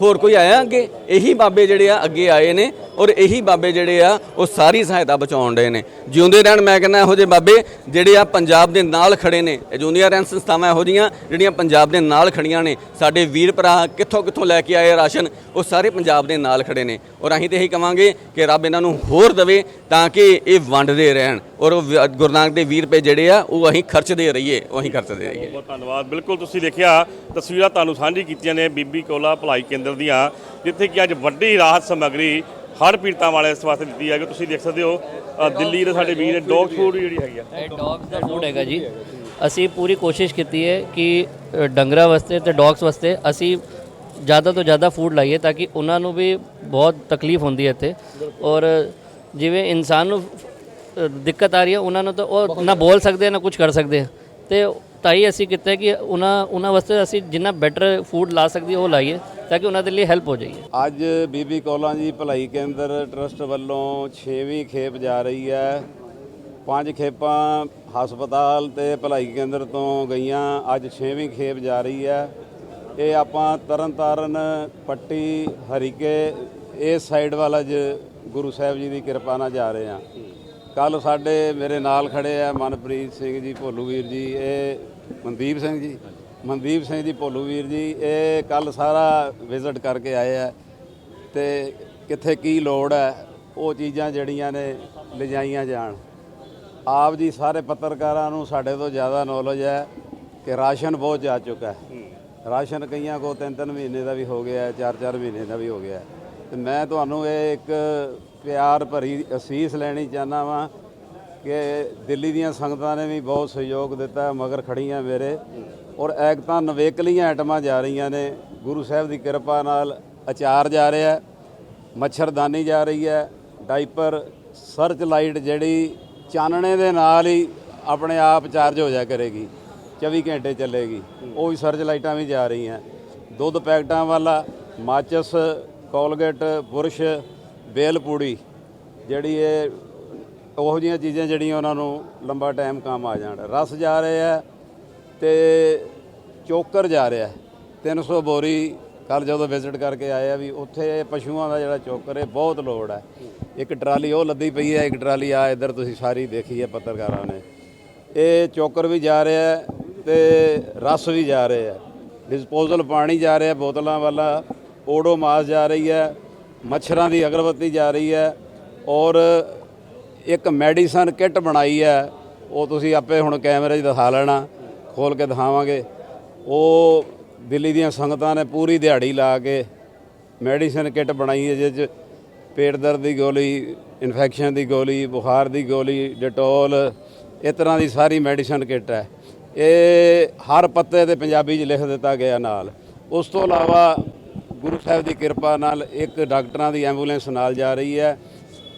ਹੋਰ ਕੋਈ ਆਇਆ ਅੱਗੇ? ਇਹੀ ਬਾਬੇ ਜਿਹੜੇ ਆ ਅੱਗੇ ਆਏ ਨੇ ਔਰ ਇਹੀ ਬਾਬੇ ਜਿਹੜੇ ਆ ਉਹ ਸਾਰੀ ਸਹਾਇਤਾ ਬਚਾਉਣ ਦੇ ਨੇ। ਜਿਉਂਦੇ ਰਹਿਣ ਮੈਂ ਕਹਿੰਦਾ ਇਹੋ ਜਿਹੇ ਬਾਬੇ ਜਿਹੜੇ ਆ ਪੰਜਾਬ ਦੇ ਨਾਲ ਖੜੇ ਨੇ। ਇਹ ਰਹਿਣ ਸੰਸਥਾਵਾਂ ਇਹੋ ਜਿਹੀਆਂ ਜਿਹੜੀਆਂ ਪੰਜਾਬ ਦੇ ਨਾਲ ਖੜੀਆਂ ਨੇ। ਸਾਡੇ ਵੀਰ ਭਰਾ ਕਿੱਥੋਂ ਕਿੱਥੋਂ ਲੈ ਕੇ ਆਏ ਰਾਸ਼ਨ, ਉਹ ਸਾਰੇ ਪੰਜਾਬ ਦੇ ਨਾਲ ਖੜੇ ਨੇ। ਔਰ ਅਸੀਂ ਤੇ ਇਹੀ ਕਵਾਂਗੇ ਕਿ ਰੱਬ ਇਹਨਾਂ ਨੂੰ ਹੋਰ ਦੇਵੇ ਤਾਂ ਕਿ ਇਹ ਵੰਡਦੇ ਰਹਿਣ। ਔਰ ਉਹ ਵ- ਗੁਰੂ ਨਾਨਕ ਦੇ 20 ਰੁਪਏ ਜਿਹੜੇ ਆ ਉਹ ਅਸੀਂ ਖਰਚਦੇ ਰਹੀਏ ਉਹ ਅਸੀਂ ਖਰਚਦੇ ਰਹੀਏ। ਬਹੁਤ ਧੰਨਵਾਦ। ਬਿਲਕੁਲ ਤੁਸੀਂ ਦੇਖਿਆ ਤਸਵੀਰਾਂ ਤੁਹਾਨੂੰ ਸਾਂਝੀ ਕੀਤੀਆਂ ਨੇ ਬੀਬੀ ਕੋਲਾ ਭਲਾਈ ਕੇਂਦਰ ਦੀਆਂ ਜਿੱਥੇ ਕਿ ਅੱਜ ਵੱਡੀ ਰਾਹਤ ਸਮੱਗਰੀ ਹੜ੍ਹ ਪੀੜਤਾਂ ਵਾਲੇ ਇਸ ਵਾਸਤੇ ਦਿੱਤੀ ਹੈ ਕਿ ਤੁਸੀਂ ਦੇਖ ਸਕਦੇ ਹੋ ਅ, ਦਿੱਲੀ ਦੇ ਸਾਡੇ ਵੀਰ ਡੌਗ ਫੂਡ ਜਿਹੜੀ ਹੈਗੀ ਆ। ਇਹ ਡੌਗਸ ਦਾ ਫੂਡ ਹੈਗਾ ਜੀ। ਅਸੀਂ ਪੂਰੀ ਕੋਸ਼ਿਸ਼ ਕੀਤੀ ਹੈ ਕਿ ਅ, ਡੰਗਰਾਂ ਵਾਸਤੇ ਤੇ ਡੌਗਸ ਵਾਸਤੇ ਅਸੀਂ ਜ਼ਿਆਦਾ ਤੋਂ ਜ਼ਿਆਦਾ ਫੂਡ ਲਾਈਏ ਤਾਂ ਕਿ ਉਹਨਾਂ ਨੂੰ ਵੀ ਬਹੁਤ ਤਕਲੀਫ ਹੁੰਦੀ ਹੈ ਇੱਥੇ। ਔਰ ਜਿਵੇਂ ਇਨਸਾਨ ਨੂੰ ਦਿੱਕਤ ਆ ਰਹੀ ਹੈ, ਉਹਨਾਂ ਨੂੰ ਤਾਂ ਉਹ ਨਾ ਬੋਲ ਸਕਦੇ ਨਾ ਕੁਝ ਕਰ ਸਕਦੇ ਤੇ ਤਾਂ ਹੀ ਅਸੀਂ ਕੀਤਾ ਕਿ ਉਹਨਾਂ ਉਹਨਾਂ ਵਾਸਤੇ ਅਸੀਂ ਜਿੰਨਾ ਬੈਟਰ ਫੂਡ ਲਾ ਸਕਦੀ ਉਹ ਲਾਈਏ, ਤਾਂ ਕਿ ਉਹਨਾਂ ਦੇ ਲਈ ਹੈਲਪ ਹੋ ਜਾਈਏ। ਅੱਜ ਬੀਬੀ ਕੋਲਾਂ ਜੀ ਭਲਾਈ ਕੇਂਦਰ ਟਰਸਟ ਵੱਲੋਂ 6ਵੀਂ ਖੇਪ ਜਾ ਰਹੀ ਹੈ। ਪੰਜ ਖੇਪਾਂ ਹਸਪਤਾਲ ਤੇ ਭਲਾਈ ਕੇਂਦਰ ਤੋਂ ਗਈਆਂ, ਅੱਜ 6ਵੀਂ ਖੇਪ ਜਾ ਰਹੀ ਹੈ। ਇਹ ਆਪਾਂ ਤਰਨਤਾਰਨ, ਪੱਟੀ, ਹਰੀਕੇ ਇਸ ਸਾਈਡ ਵਾਲਾ ਜ ਗੁਰੂ ਸਾਹਿਬ ਜੀ ਦੀ ਕਿਰਪਾ ਨਾਲ ਜਾ ਰਹੇ ਹਾਂ। ਕੱਲ ਸਾਡੇ ਮੇਰੇ ਨਾਲ ਖੜੇ ਆ ਮਨਪ੍ਰੀਤ ਸਿੰਘ ਜੀ ਭੋਲੂ ਵੀਰ ਜੀ ਇਹ ਮਨਦੀਪ ਸਿੰਘ ਜੀ। ਮਨਦੀਪ ਸਿੰਘ ਜੀ ਭੋਲੂ ਵੀਰ ਜੀ ਇਹ ਕੱਲ ਸਾਰਾ ਵਿਜ਼ਿਟ ਕਰਕੇ ਆਏ ਆ ਤੇ ਕਿੱਥੇ ਕੀ ਲੋੜ ਹੈ ਉਹ ਚੀਜ਼ਾਂ ਜਿਹੜੀਆਂ ਨੇ ਲਿਜਾਈਆਂ ਜਾਣ। ਆਪ ਜੀ ਸਾਰੇ ਪੱਤਰਕਾਰਾਂ ਨੂੰ ਸਾਡੇ ਤੋਂ ਜ਼ਿਆਦਾ ਨੌਲੇਜ ਹੈ ਕਿ ਰਾਸ਼ਨ ਬਹੁਤ ਜਾ ਚੁੱਕਾ ਹੈ। ਰਾਸ਼ਨ ਕਈਆਂ ਕੋ ਤਿੰਨ ਤਿੰਨ ਮਹੀਨੇ ਦਾ ਵੀ ਹੋ ਗਿਆ ਹੈ, ਚਾਰ ਚਾਰ ਮਹੀਨੇ ਦਾ ਵੀ ਹੋ ਗਿਆ। ਹੈ। ਤੇ ਮੈਂ ਤੁਹਾਨੂੰ ਇਹ ਇੱਕ ਪਿਆਰ ਭਰੀ ਅਸੀਸ ਲੈਣੀ ਚਾਹੁੰਦਾ ਵਾਂ ਕਿ ਦਿੱਲੀ ਦੀਆਂ ਸੰਗਤਾਂ ਨੇ ਵੀ ਬਹੁਤ ਸਹਿਯੋਗ ਦਿੱਤਾ, ਮਗਰ ਖੜੀਆਂ ਮੇਰੇ। ਔਰ ਐਕ ਤਾਂ ਨਵੇਕਲੀਆਂ ਆਈਟਮਾਂ ਜਾ ਰਹੀਆਂ ਨੇ। ਗੁਰੂ ਸਾਹਿਬ ਦੀ ਕਿਰਪਾ ਨਾਲ ਅਚਾਰ ਜਾ ਰਿਹਾ ਮੱਛਰਦਾਨੀ ਜਾ ਰਹੀ ਹੈ, ਡਾਈਪਰ, ਸਰਚ ਲਾਈਟ ਜਿਹੜੀ ਚਾਨਣੇ ਦੇ ਨਾਲ ਹੀ ਆਪਣੇ ਆਪ ਚਾਰਜ ਹੋ ਜਾ ਕਰੇਗੀ 24 ਘੰਟੇ ਚੱਲੇਗੀ। ਉਹ ਵੀ ਸਰਚ ਲਾਈਟਾਂ ਵੀ ਜਾ ਰਹੀਆਂ। ਦੁੱਧ ਪੈਕਟਾਂ ਵਾਲਾ, ਮਾਚਸ, ਕੋਲਗੇਟ, ਬੁਰਸ਼ ਬੇਲਪੂੜੀ ਜਿਹੜੀ ਇਹ ਉਹੋ ਜਿਹੀਆਂ ਚੀਜ਼ਾਂ ਜਿਹੜੀਆਂ ਉਹਨਾਂ ਨੂੰ ਲੰਬਾ ਟਾਈਮ ਕੰਮ ਆ ਜਾਣ। ਰਸ ਜਾ ਰਹੇ ਹੈ ਤੇ ਚੋਕਰ ਜਾ ਰਿਹਾ 300 ਬੋਰੀ ਕੱਲ ਜਦੋਂ ਵਿਜ਼ਿਟ ਕਰਕੇ ਆਏ ਆ ਵੀ ਉੱਥੇ ਪਸ਼ੂਆਂ ਦਾ ਜਿਹੜਾ ਚੋਕਰ ਹੈ, ਬਹੁਤ ਲੋੜ ਹੈ। ਇੱਕ ਟਰਾਲੀ ਉਹ ਲੱਦੀ ਪਈ ਹੈ, ਇੱਕ ਟਰਾਲੀ ਆ ਇੱਧਰ ਤੁਸੀਂ ਸਾਰੀ ਦੇਖੀ ਹੈ ਪੱਤਰਕਾਰਾਂ ਨੇ। ਇਹ ਚੋਕਰ ਵੀ ਜਾ ਰਿਹਾ ਹੈ ਤੇ ਰਸ ਵੀ ਜਾ ਰਿਹਾ ਹੈ। ਡਿਸਪੋਜ਼ਲ ਪਾਣੀ ਜਾ ਰਿਹਾ ਬੋਤਲਾਂ ਵਾਲਾ ਓਡੋਮਾਸ ਜਾ ਰਹੀ ਹੈ। ਮੱਛਰਾਂ ਦੀ ਅਗਰਬੱਤੀ ਜਾ ਰਹੀ ਹੈ ਔਰ ਇੱਕ ਮੈਡੀਸਨ ਕਿੱਟ ਬਣਾਈ ਹੈ, ਉਹ ਤੁਸੀਂ ਆਪੇ ਹੁਣ ਕੈਮਰੇ 'ਚ ਦਿਖਾ ਲੈਣਾ ਖੋਲ ਕੇ ਦਿਖਾਵਾਂਗੇ। ਉਹ ਦਿੱਲੀ ਦੀਆਂ ਸੰਗਤਾਂ ਨੇ ਪੂਰੀ ਦਿਹਾੜੀ ਲਾ ਕੇ ਮੈਡੀਸਨ ਕਿੱਟ ਬਣਾਈ ਹੈ ਜਿਸ 'ਚ ਪੇਟ ਦਰਦ ਦੀ ਗੋਲੀ, ਇਨਫੈਕਸ਼ਨ ਦੀ ਗੋਲੀ, ਬੁਖਾਰ ਦੀ ਗੋਲੀ, ਡਿਟੋਲ ਇਸ ਤਰ੍ਹਾਂ ਦੀ ਸਾਰੀ ਮੈਡੀਸਨ ਕਿੱਟ ਹੈ। ਇਹ ਹਰ ਪੱਤੇ ਤੇ ਪੰਜਾਬੀ 'ਚ ਲਿਖ ਦਿੱਤਾ ਗਿਆ ਨਾਲ। ਉਸ ਤੋਂ ਇਲਾਵਾ ਗੁਰੂ ਸਾਹਿਬ ਦੀ ਕਿਰਪਾ ਨਾਲ ਇੱਕ ਡਾਕਟਰਾਂ ਦੀ ਐਂਬੂਲੈਂਸ ਨਾਲ ਜਾ ਰਹੀ ਹੈ।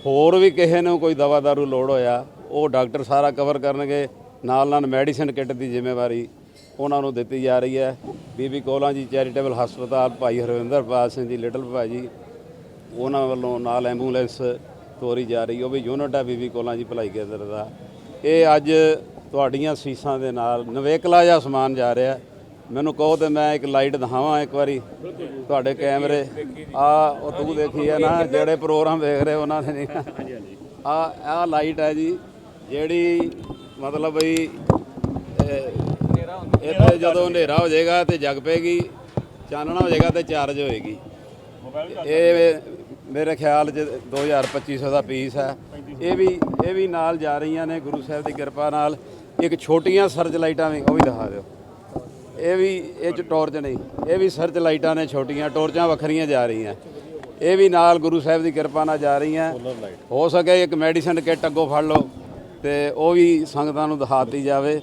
ਹੋਰ ਵੀ ਕਿਸੇ ਨੂੰ ਕੋਈ ਦਵਾ ਦਾਰੂ ਲੋੜ ਹੋਇਆ, ਉਹ ਡਾਕਟਰ ਸਾਰਾ ਕਵਰ ਕਰਨਗੇ। ਨਾਲ ਨਾਲ ਮੈਡੀਸਿਨ ਕਿੱਟ ਦੀ ਜ਼ਿੰਮੇਵਾਰੀ ਉਹਨਾਂ ਨੂੰ ਦਿੱਤੀ ਜਾ ਰਹੀ ਹੈ। ਬੀਬੀ ਕੋਲਾਂ ਜੀ ਚੈਰੀਟੇਬਲ ਹਸਪਤਾਲ, ਭਾਈ ਹਰਵਿੰਦਰਪਾਲ ਸਿੰਘ ਜੀ, ਲਿਟਲ ਭਾਈ ਜੀ, ਉਹਨਾਂ ਵੱਲੋਂ ਨਾਲ ਐਂਬੂਲੈਂਸ ਤੋਰੀ ਜਾ ਰਹੀ ਉਹ ਵੀ ਯੂਨਿਟ ਹੈ ਬੀਬੀ ਕੋਲਾਂ ਜੀ ਭਲਾਈ ਕੇਂਦਰ ਦਾ। ਇਹ ਅੱਜ ਤੁਹਾਡੀਆਂ ਸੀਸਾਂ ਦੇ ਨਾਲ ਨਵੇਕਲਾ ਜਿਹਾ ਸਮਾਨ ਜਾ ਰਿਹਾ। ਮੈਨੂੰ ਕਹੋ ਤੇ ਮੈਂ ਇੱਕ ਲਾਈਟ ਦਿਖਾਵਾਂ ਇੱਕ ਵਾਰੀ ਤੁਹਾਡੇ ਕੈਮਰੇ। ਆ, ਉਹ ਤੂੰ ਦੇਖੀ ਹੈ ਨਾ, ਜਿਹੜੇ ਪ੍ਰੋਗਰਾਮ ਦੇਖ ਰਹੇ ਉਹਨਾਂ ਨੇ ਨਹੀਂ ਆ ਆ ਲਾਈਟ ਹੈ ਜੀ, ਜਿਹੜੀ ਮਤਲਬ ਬਈ ਇੱਥੇ ਜਦੋਂ ਹਨੇਰਾ ਹੋ ਜਾਏਗਾ ਤੇ ਜਗ ਪਏਗੀ, ਚਾਨਣਾ ਹੋ ਜਾਏਗਾ ਤੇ ਚਾਰਜ ਹੋਏਗੀ। ਇਹ ਮੇਰੇ ਖਿਆਲ 'ਚ 2250 ਦਾ ਪੀਸ ਹੈ ਇਹ ਵੀ ਇਹ ਵੀ ਨਾਲ ਜਾ ਰਹੀਆਂ ਨੇ, ਗੁਰੂ ਸਾਹਿਬ ਦੀ ਕਿਰਪਾ ਨਾਲ। ਇੱਕ ਛੋਟੀਆਂ ਸਰਚ ਲਾਈਟਾਂ ਵੀ, ਉਹ ਵੀ ਦਿਖਾ ਦਿਓ। ਇਹ ਵੀ ਇਹ ਚ ਟਾਰਚ ਨਹੀਂ ਇਹ ਵੀ ਸਰਚ ਲਾਈਟਾਂ ਨੇ ਛੋਟੀਆਂ ਟਾਰਚਾਂ ਵੱਖਰੀਆਂ ਜਾ ਰਹੀਆਂ। ਇਹ ਵੀ ਨਾਲ ਗੁਰੂ ਸਾਹਿਬ ਦੀ ਕਿਰਪਾ ਨਾਲ ਜਾ ਰਹੀਆਂ। ਹੋ ਸਕੇ ਇੱਕ ਮੈਡੀਸਨ ਕਿੱਟ ਅੱਗੋਂ ਫੜ ਲਓ ਤੇ ਉਹ ਵੀ ਸੰਗਤਾਂ ਨੂੰ ਦਿਖਾਤੀ ਜਾਵੇ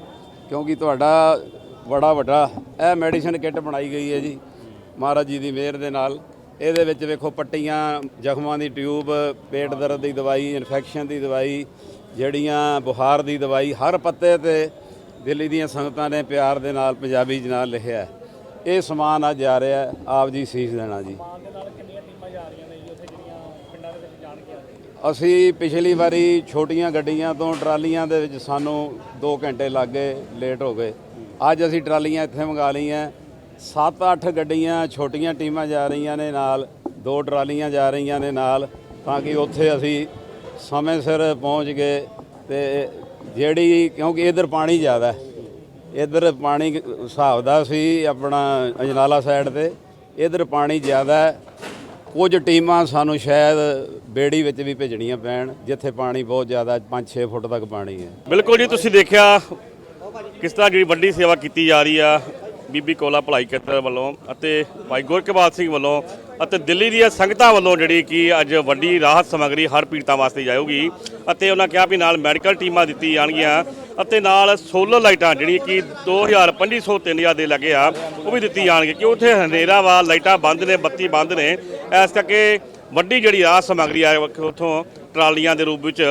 ਕਿਉਂਕਿ ਤੁਹਾਡਾ ਬੜਾ ਵੱਡਾ ਇਹ ਮੈਡੀਸਨ ਕਿੱਟ ਬਣਾਈ ਗਈ ਹੈ ਜੀ ਮਹਾਰਾਜ ਜੀ ਦੀ ਮਿਹਰ ਦੇ ਨਾਲ। ਇਹਦੇ ਵਿੱਚ ਵੇਖੋ ਪੱਟੀਆਂ ਜ਼ਖਮਾਂ ਦੀ ਟਿਊਬ ਪੇਟ ਦਰਦ ਦੀ ਦਵਾਈ ਇਨਫੈਕਸ਼ਨ ਦੀ ਦਵਾਈ ਜੜੀਆਂ ਬੁਖਾਰ ਦੀ ਦਵਾਈ ਹਰ ਪੱਤੇ ਤੇ ਦਿੱਲੀ ਦੀਆਂ ਸੰਗਤਾਂ ਨੇ ਪਿਆਰ ਦੇ ਨਾਲ ਪੰਜਾਬੀ ਚ ਨਾਲ ਲਿਖਿਆ। ਇਹ ਸਮਾਨ ਅੱਜ ਜਾ ਰਿਹਾ ਆਪ ਜੀ ਸੀਸ ਦੇਣਾ ਜੀ। ਅਸੀਂ ਪਿਛਲੀ ਵਾਰੀ ਛੋਟੀਆਂ ਗੱਡੀਆਂ ਤੋਂ ਟਰਾਲੀਆਂ ਦੇ ਵਿੱਚ ਸਾਨੂੰ 2 ਘੰਟੇ ਲੱਗ ਗਏ ਲੇਟ ਹੋ ਗਏ। ਅੱਜ ਅਸੀਂ ਟਰਾਲੀਆਂ ਇੱਥੇ ਮੰਗਾ ਲਈਆਂ। 7-8 ਗੱਡੀਆਂ ਛੋਟੀਆਂ ਟੀਮਾਂ ਜਾ ਰਹੀਆਂ ਨੇ ਨਾਲ। ਦੋ ਟਰਾਲੀਆਂ ਜਾ ਰਹੀਆਂ ਨੇ ਨਾਲ ਤਾਂ ਕਿ ਉੱਥੇ ਅਸੀਂ ਸਮੇਂ ਸਿਰ ਪਹੁੰਚ ਗਏ ਤੇ ਜਿਹੜੀ ਕਿਉਂਕਿ ਇਧਰ ਪਾਣੀ ਜ਼ਿਆਦਾ ਹੈ। ਇਧਰ ਪਾਣੀ ਹਿਸਾਬ ਦਾ ਸੀ ਆਪਣਾ ਅਜਨਾਲਾ ਸਾਈਡ ਤੇ। ਇਧਰ ਪਾਣੀ ਜ਼ਿਆਦਾ ਹੈ। ਕੁਝ ਟੀਮਾਂ ਸਾਨੂੰ ਸ਼ਾਇਦ ਬੇੜੀ ਵਿੱਚ ਵੀ ਭੇਜਣੀਆਂ ਪੈਣ, ਜਿੱਥੇ ਪਾਣੀ ਬਹੁਤ ਜ਼ਿਆਦਾ 5-6 ਫੁੱਟ ਤੱਕ ਪਾਣੀ ਹੈ। ਬਿਲਕੁਲ ਜੀ, ਤੁਸੀਂ ਦੇਖਿਆ ਕਿਸ ਤਰ੍ਹਾਂ ਜਿਹੜੀ ਵੱਡੀ ਸੇਵਾ ਕੀਤੀ ਜਾ ਰਹੀ ਆ ਬੀਬੀ ਕੋਲਾ ਭਲਾਈ ਖੇਤਰ ਵੱਲੋਂ ਅਤੇ ਭਾਈ ਗੁਰਕਿਰਪਾਲ ਸਿੰਘ ਵੱਲੋਂ। ਅਤੇ ਦਿੱਲੀ ਦੀਆਂ ਸੰਗਤਾਂ ਵੱਲੋਂ ਜਿਹੜੀ ਕਿ ਅੱਜ ਵੱਡੀ ਰਾਹਤ ਸਮੱਗਰੀ ਹਰ ਪੀੜਤਾਂ ਵਾਸਤੇ ਜਾਊਗੀ ਅਤੇ ਉਹਨਾਂ ਕਿਹਾ ਵੀ ਨਾਲ ਮੈਡੀਕਲ ਟੀਮਾਂ ਦਿੱਤੀ ਜਾਣਗੀਆਂ ਅਤੇ ਨਾਲ ਸੋਲਰ ਲਾਈਟਾਂ ਜਿਹੜੀ ਕਿ 2500 3000 ਦੇ ਲੱਗੇ ਆ, ਉਹ ਵੀ ਦਿੱਤੀ ਜਾਣਗੇ ਕਿ ਉੱਥੇ ਹਨੇਰਾ ਵਾ, ਲਾਈਟਾਂ ਬੰਦ ਨੇ, ਬੱਤੀ ਬੰਦ ਨੇ। ਇਸ ਕਰਕੇ ਵੱਡੀ ਜਿਹੜੀ ਰਾਹਤ ਸਮੱਗਰੀ ਆ, ਉੱਥੋਂ ਟਰਾਲੀਆਂ ਦੇ ਰੂਪ ਵਿੱਚ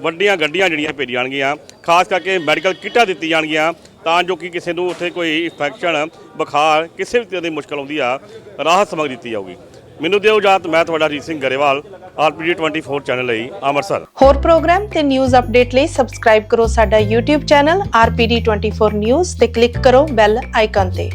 ਵੱਡੀਆਂ ਗੱਡੀਆਂ ਜਿਹੜੀਆਂ ਭੇਜੀਆਂ ਜਾਣਗੀਆਂ, ਖਾਸ ਕਰਕੇ ਮੈਡੀਕਲ ਕਿੱਟਾਂ ਦਿੱਤੀ ਜਾਣਗੀਆਂ, ਤਾਂ ਜੋ ਕਿ ਕਿਸੇ ਨੂੰ ਉੱਥੇ ਕੋਈ ਇਨਫੈਕਸ਼ਨ ਬੁਖਾਰ, ਕਿਸੇ ਵੀ ਤਰ੍ਹਾਂ ਦੀ ਮੁਸ਼ਕਲ ਆਉਂਦੀ ਆ, ਰਾਹਤ ਸਮੱਗਰੀ ਦਿੱਤੀ ਜਾਊਗੀ। ਮੈਨੂੰ ਦਿਓ ਇਜਾਜ਼ਤ, ਮੈਂ ਤੁਹਾਡਾ ਰੀਤ ਸਿੰਘ ਗਰੇਵਾਲ, ਆਰਪੀਜੀ 24 ਚੈਨਲ ਲਈ ਅੰਮ੍ਰਿਤਸਰ। ਹੋਰ ਪ੍ਰੋਗਰਾਮ ਤੇ ਨਿਊਜ਼ ਅਪਡੇਟ ਲਈ ਸਬਸਕ੍ਰਾਈਬ ਕਰੋ ਸਾਡਾ YouTube ਚੈਨਲ RPD24 ਨਿਊਜ਼ ਤੇ ਕਲਿੱਕ ਕਰੋ ਬੈਲ ਆਈਕਨ ਤੇ।